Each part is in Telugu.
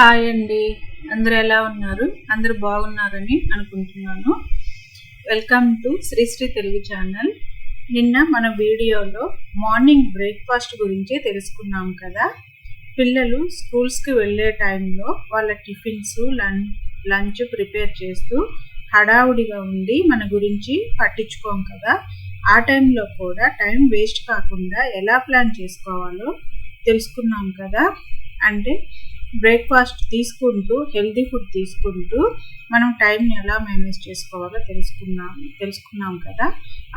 హాయ్ అండి. అందరు ఎలా ఉన్నారు? అందరూ బాగున్నారని అనుకుంటున్నాను. Welcome to Srisri Telugu channel. నిన్న మన వీడియోలో మార్నింగ్ బ్రేక్ఫాస్ట్ గురించి తెలుసుకున్నాం కదా. పిల్లలు స్కూల్స్కి వెళ్ళే టైంలో వాళ్ళ టిఫిన్స్ లంచ్ లంచ్ ప్రిపేర్ చేస్తూ హడావుడిగా ఉండి మన గురించి పట్టించుకోం కదా. ఆ టైంలో కూడా టైం వేస్ట్ కాకుండా ఎలా ప్లాన్ చేసుకోవాలో తెలుసుకున్నాం కదా. అంటే బ్రేక్ఫాస్ట్ తీసుకుంటూ హెల్తీ ఫుడ్ తీసుకుంటూ మనం టైంని ఎలా మేనేజ్ చేసుకోవాలో తెలుసుకున్నాం తెలుసుకున్నాం కదా.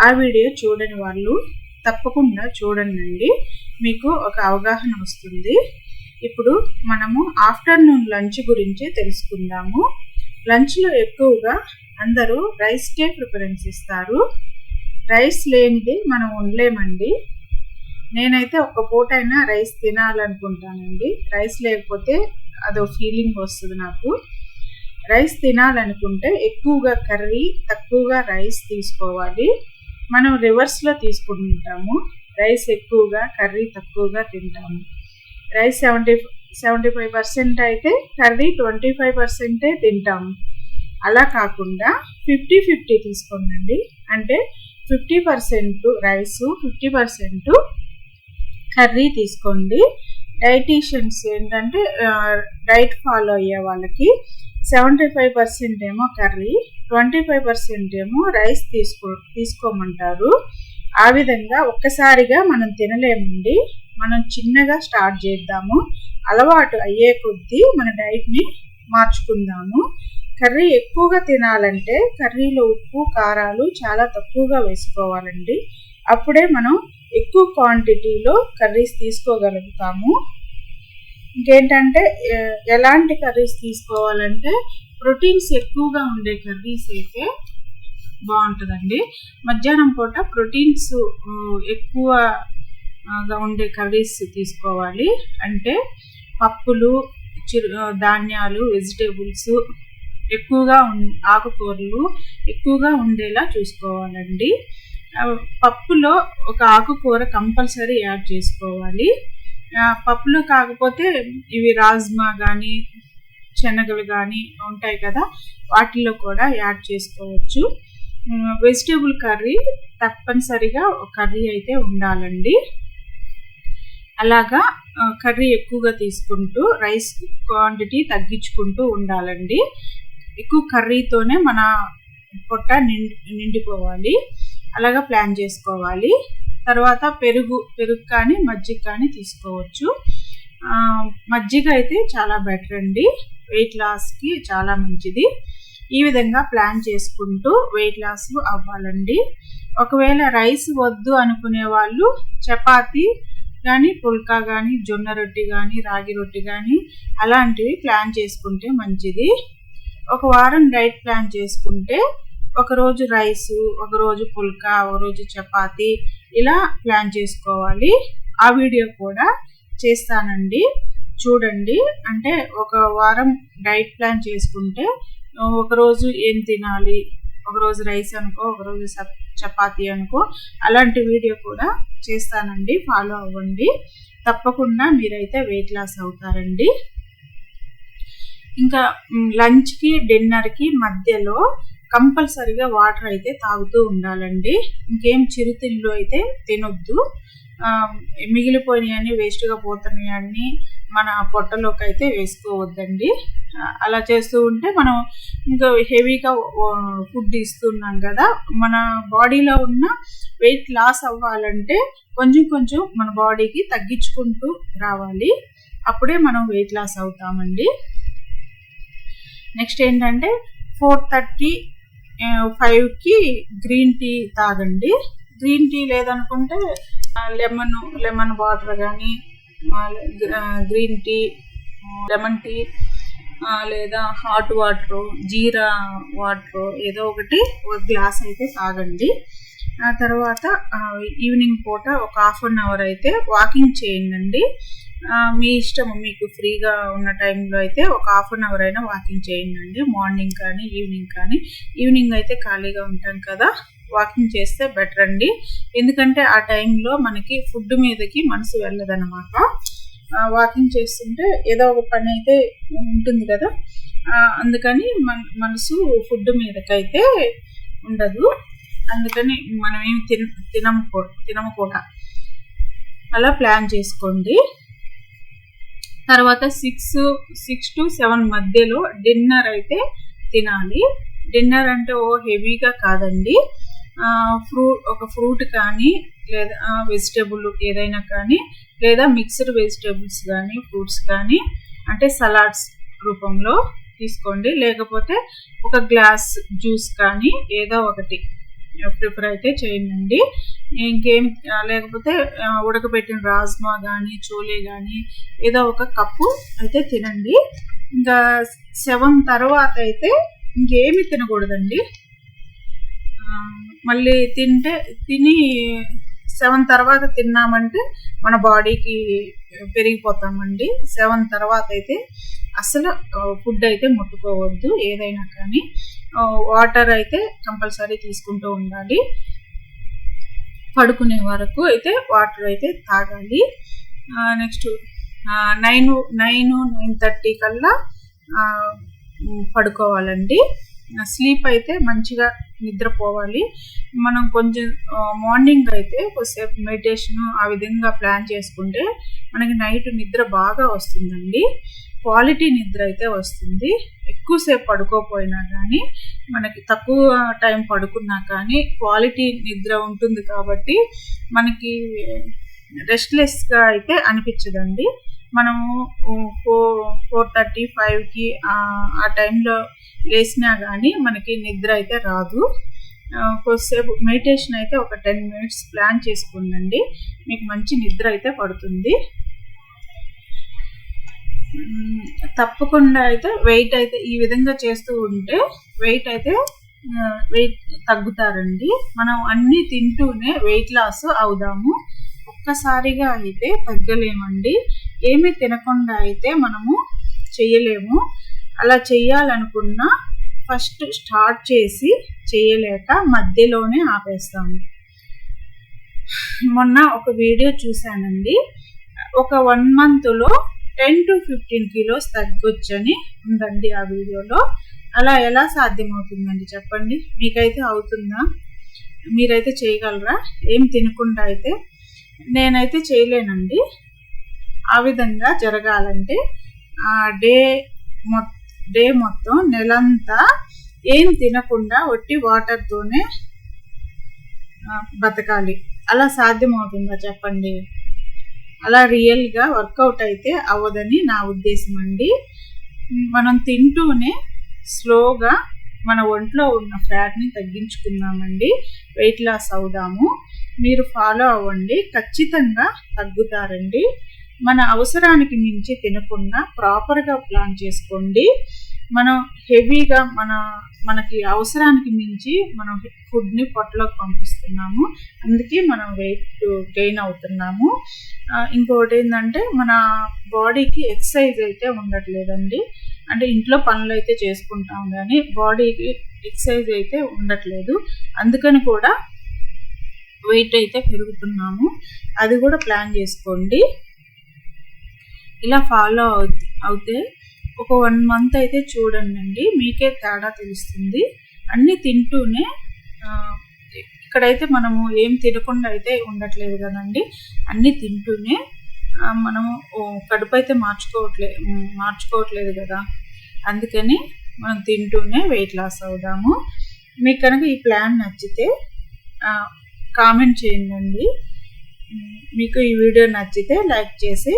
ఆ వీడియో చూడని వాళ్ళు తప్పకుండా చూడండి మీకు ఒక అవగాహన వస్తుంది. ఇప్పుడు మనము ఆఫ్టర్నూన్ లంచ్ గురించి తెలుసుకుందాము. లంచ్లో ఎక్కువగా అందరూ రైస్కే ప్రిఫరెన్స్ ఇస్తారు. రైస్ లేనిది మనం ఉండలేమండి. నేనైతే ఒక పూట అయినా రైస్ తినాలనుకుంటానండి. రైస్ లేకపోతే అదో ఫీలింగ్ వస్తుంది నాకు. రైస్ తినాలనుకుంటే ఎక్కువగా కర్రీ తక్కువగా రైస్ తీసుకోవాలి. మనం రివర్స్లో తీసుకుంటాము. రైస్ ఎక్కువగా కర్రీ తక్కువగా తింటాము. Rice seventy seventy five percent అయితే కర్రీ ట్వంటీ ఫైవ్ పర్సెంటే తింటాము. అలా కాకుండా ఫిఫ్టీ ఫిఫ్టీ తీసుకోండి. అంటే fifty percent rice fifty percent curry తీసుకోండి. డైటీషియన్స్ ఏంటంటే డైట్ ఫాలో అయ్యే వాళ్ళకి సెవెంటీ ఫైవ్ పర్సెంట్ ఏమో కర్రీ ట్వంటీ ఫైవ్ పర్సెంట్ ఏమో రైస్ తీసుకో తీసుకోమంటారు. ఆ విధంగా ఒక్కసారిగా మనం తినలేమండి. మనం చిన్నగా స్టార్ట్ చేద్దాము. అలవాటు అయ్యే కొద్దీ మన డైట్ని మార్చుకుందాము. కర్రీ ఎక్కువగా తినాలంటే కర్రీలో ఉప్పు కారాలు చాలా తక్కువగా వేసుకోవాలండి. అప్పుడే మనం ఎక్కువ క్వాంటిటీలో కర్రీస్ తీసుకోగలుగుతాము. ఇంకేంటంటే ఎలాంటి కర్రీస్ తీసుకోవాలంటే ప్రోటీన్స్ ఎక్కువగా ఉండే కర్రీస్ అయితే బాగుంటుందండి. మధ్యాహ్నం పూట ప్రోటీన్స్ ఎక్కువగా ఉండే కర్రీస్ తీసుకోవాలి. అంటే పప్పులు చిరు ధాన్యాలు వెజిటేబుల్స్ ఎక్కువగా ఆకుకూరలు ఎక్కువగా ఉండేలా చూసుకోవాలండి. పప్పులో ఒక ఆకుకూర కంపల్సరీ యాడ్ చేసుకోవాలి. పప్పులో కాకపోతే ఇవి రాజ్మా కానీ శనగలు కానీ ఉంటాయి కదా వాటిల్లో కూడా యాడ్ చేసుకోవచ్చు. వెజిటేబుల్ కర్రీ తప్పనిసరిగా కర్రీ అయితే ఉండాలండి. అలాగా కర్రీ ఎక్కువగా తీసుకుంటూ రైస్ క్వాంటిటీ తగ్గించుకుంటూ ఉండాలండి. ఎక్కువ కర్రీతోనే మన పొట్ట నిండి నిండిపోవాలి. అలాగా ప్లాన్ చేసుకోవాలి. తర్వాత పెరుగు పెరుగు కానీ మజ్జిగ కానీ తీసుకోవచ్చు. మజ్జిగ అయితే చాలా బెటర్ అండి. వెయిట్ లాస్కి చాలా మంచిది. ఈ విధంగా ప్లాన్ చేసుకుంటూ వెయిట్ లాస్ అవ్వాలండి. ఒకవేళ రైస్ వద్దు అనుకునే వాళ్ళు చపాతీ కానీ పుల్కా కానీ జొన్న రొట్టి కానీ రాగి రొట్టి కానీ అలాంటివి ప్లాన్ చేసుకుంటే మంచిది. ఒక వారం డైట్ ప్లాన్ చేసుకుంటే ఒకరోజు రైస్ ఒకరోజు పుల్కా ఒకరోజు చపాతి ఇలా ప్లాన్ చేసుకోవాలి. ఆ వీడియో కూడా చేస్తానండి. చూడండి. అంటే ఒక వారం డైట్ ప్లాన్ చేసుకుంటే ఒకరోజు ఏం తినాలి ఒకరోజు రైస్ అనుకో ఒకరోజు చపాతీ అనుకో అలాంటి వీడియో కూడా చేస్తానండి. ఫాలో అవ్వండి. తప్పకుండా మీరైతే వెయిట్ లాస్ అవుతారండి. ఇంకా లంచ్కి డిన్నర్కి మధ్యలో కంపల్సరిగా వాటర్ అయితే తాగుతూ ఉండాలండి. ఇంకేం చిరుతిళ్ళు అయితే తినొద్దు. మిగిలిపోయినాయని వేస్ట్గా పోతున్నాయని మన పొట్టలోకి అయితే వేసుకోవద్దండి. అలా చేస్తూ ఉంటే మనం ఇంకా హెవీగా ఫుడ్ ఇస్తున్నాం కదా మన బాడీలో ఉన్న వెయిట్ లాస్ అవ్వాలంటే కొంచెం కొంచెం మన బాడీకి తగ్గించుకుంటూ రావాలి. అప్పుడే మనం వెయిట్ లాస్ అవుతామండి. నెక్స్ట్ ఏంటంటే ఫోర్ థర్టీ ఫైవ్కి గ్రీన్ టీ తాగండి. గ్రీన్ టీ లేదనుకుంటే లెమన్ లెమన్ వాటర్ కానీ గ్రీన్ టీ లెమన్ టీ లేదా హాట్ వాటర్ జీరా వాటర్ ఏదో ఒకటి ఒక గ్లాస్ అయితే తాగండి. ఆ తర్వాత ఈవినింగ్ పూట ఒక హాఫ్ అన్ అవర్ అయితే వాకింగ్ చేయండి మీ ఇష్టం మీకు ఫ్రీగా ఉన్న టైంలో అయితే ఒక హాఫ్ అన్ అవర్ అయినా వాకింగ్ చేయండి మార్నింగ్ కానీ ఈవినింగ్ కానీ. ఈవినింగ్ అయితే ఖాళీగా ఉంటాం కదా వాకింగ్ చేస్తే బెటర్ అండి. ఎందుకంటే ఆ టైంలో మనకి ఫుడ్ మీదకి మనసు వెళ్ళదన్నమాట. వాకింగ్ చేస్తుంటే ఏదో ఒక పని అయితే ఉంటుంది కదా. అందుకని మన మనసు ఫుడ్ మీదకైతే ఉండదు. అందుకని మనం ఏమి తిన తినము తినము కూడా. అలా ప్లాన్ చేసుకోండి. తర్వాత సిక్స్ సిక్స్ టు సెవెన్ మధ్యలో డిన్నర్ అయితే తినాలి. డిన్నర్ అంటే ఓ హెవీగా కాదండి. ఫ్రూట్ ఒక ఫ్రూట్ కానీ లేదా వెజిటేబుల్ ఏదైనా కానీ లేదా మిక్స్డ్ వెజిటేబుల్స్ కానీ ఫ్రూట్స్ కానీ అంటే సలాడ్స్ రూపంలో తీసుకోండి. లేకపోతే ఒక గ్లాస్ జ్యూస్ కానీ ఏదో ఒకటి. ప్రిఫర్ అయితే చేయండి. ఇంకేం లేకపోతే ఉడకబెట్టిన రాజ్మా కానీ చోలే కానీ ఏదో ఒక కప్పు అయితే తినండి. ఇంకా సెవెన్ తర్వాత అయితే ఇంకేమి తినకూడదండి. మళ్ళీ తింటే తిని సెవెన్ తర్వాత తిన్నామంటే మన బాడీకి పెరిగిపోతామండి. సెవెన్ తర్వాత అయితే అసలు ఫుడ్ అయితే ముట్టుకోవద్దు ఏదైనా కానీ. వాటర్ అయితే కంపల్సరీ తీసుకుంటూ ఉండాలి. పడుకునే వరకు అయితే వాటర్ అయితే తాగాలి. Next nine nine nine thirty కల్లా పడుకోవాలండి. స్లీప్ అయితే మంచిగా నిద్రపోవాలి. మనం కొంచెం మార్నింగ్ అయితే కొద్దిసేపు మెడిటేషన్ ఆ విధంగా ప్లాన్ చేసుకుంటే మనకి నైట్ నిద్ర బాగా వస్తుందండి. క్వాలిటీ నిద్ర అయితే వస్తుంది. ఎక్కువసేపు పడుకోపోయినా కానీ మనకి తక్కువ టైం పడుకున్నా కానీ క్వాలిటీ నిద్ర ఉంటుంది కాబట్టి మనకి రెస్ట్లెస్గా అయితే అనిపించదండి. మనము ఫోర్ ఫోర్ థర్టీ ఫైవ్కి ఆ టైంలో లేచినా కానీ మనకి నిద్ర అయితే రాదు. కొద్దిసేపు మెడిటేషన్ అయితే ఒక టెన్ మినిట్స్ ప్లాన్ చేసుకోండి మీకు మంచి నిద్ర అయితే పడుతుంది. తప్పకుండా అయితే వెయిట్ అయితే ఈ విధంగా చేస్తూ ఉంటే వెయిట్ అయితే వెయిట్ తగ్గుతారండి. మనం అన్ని తింటూనే వెయిట్ లాస్ అవుదాము. ఒక్కసారిగా అయితే తగ్గలేమండి. ఏమీ తినకుండా అయితే మనము చేయలేము అలా చేయాలనుకున్నా ఫస్ట్ స్టార్ట్ చేసి చేయలేక మధ్యలోనే ఆపేస్తాము. మొన్న ఒక వీడియో చూశానండి. ఒక వన్ మంత్లో టెన్ టు ఫిఫ్టీన్ కిలోస్ తగ్గొచ్చని ఉందండి ఆ వీడియోలో. అలా ఎలా సాధ్యమవుతుందండి చెప్పండి? మీకైతే అవుతుందా? మీరైతే చేయగలరా? ఏం తినకుండా అయితే? నేనైతే చేయలేనండి. ఆ విధంగా జరగాలంటే ఆ డే మొ డే మొత్తం నెలంతా ఏం తినకుండా ఒట్టి వాటర్తోనే బతకాలి. అలా సాధ్యమవుతుందా చెప్పండి? అలా రియల్గా వర్కౌట్ అయితే అవ్వదని నా ఉద్దేశం అండి. మనం తింటూనే స్లోగా మన ఒంట్లో ఉన్న ఫ్యాట్ని తగ్గించుకుందామండి. వెయిట్ లాస్ అవుదాము. మీరు ఫాలో అవ్వండి. ఖచ్చితంగా తగ్గుతారండి. మన అవసరానికి మించి తినకుండా ప్రాపర్గా ప్లాన్ చేసుకోండి. మనం హెవీగా మన మనకి అవసరానికి మించి మనం ఫుడ్ని పొట్టలోకి పంపిస్తున్నాము. అందుకే మనం వెయిట్ గెయిన్ అవుతున్నాము. ఇంకొకటి ఏంటంటే మన బాడీకి ఎక్సర్సైజ్ అయితే ఉండట్లేదండి. అంటే ఇంట్లో పనులు అయితే చేసుకుంటాం కానీ బాడీకి ఎక్సర్సైజ్ అయితే ఉండట్లేదు. అందుకని కూడా వెయిట్ అయితే పెరుగుతున్నాము. అది కూడా ప్లాన్ చేసుకోండి. ఇలా ఫాలో అవు అవుతే ఒక వన్ మంత్ అయితే చూడండి అండి మీకే తేడా తెలుస్తుంది. అన్నీ తింటూనే ఇక్కడైతే మనము ఏం తినకుండా అయితే ఉండట్లేదు కదండి. అన్నీ తింటూనే మనము కడుపు అయితే మార్చుకోవట్లే మార్చుకోవట్లేదు కదా. అందుకని మనం తింటూనే వెయిట్ లాస్ అవుదాము. మీకు కనుక ఈ ప్లాన్ నచ్చితే కామెంట్ చేయండి మీకు ఈ వీడియో నచ్చితే లైక్ చేసి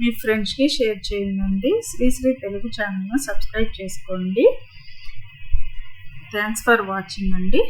మీ ఫ్రెండ్స్కి షేర్ చేయండి. శ్రీశ్రీ తెలుగు ఛానల్ను సబ్స్క్రైబ్ చేసుకోండి. థ్యాంక్స్ ఫర్ వాచింగ్ అండి.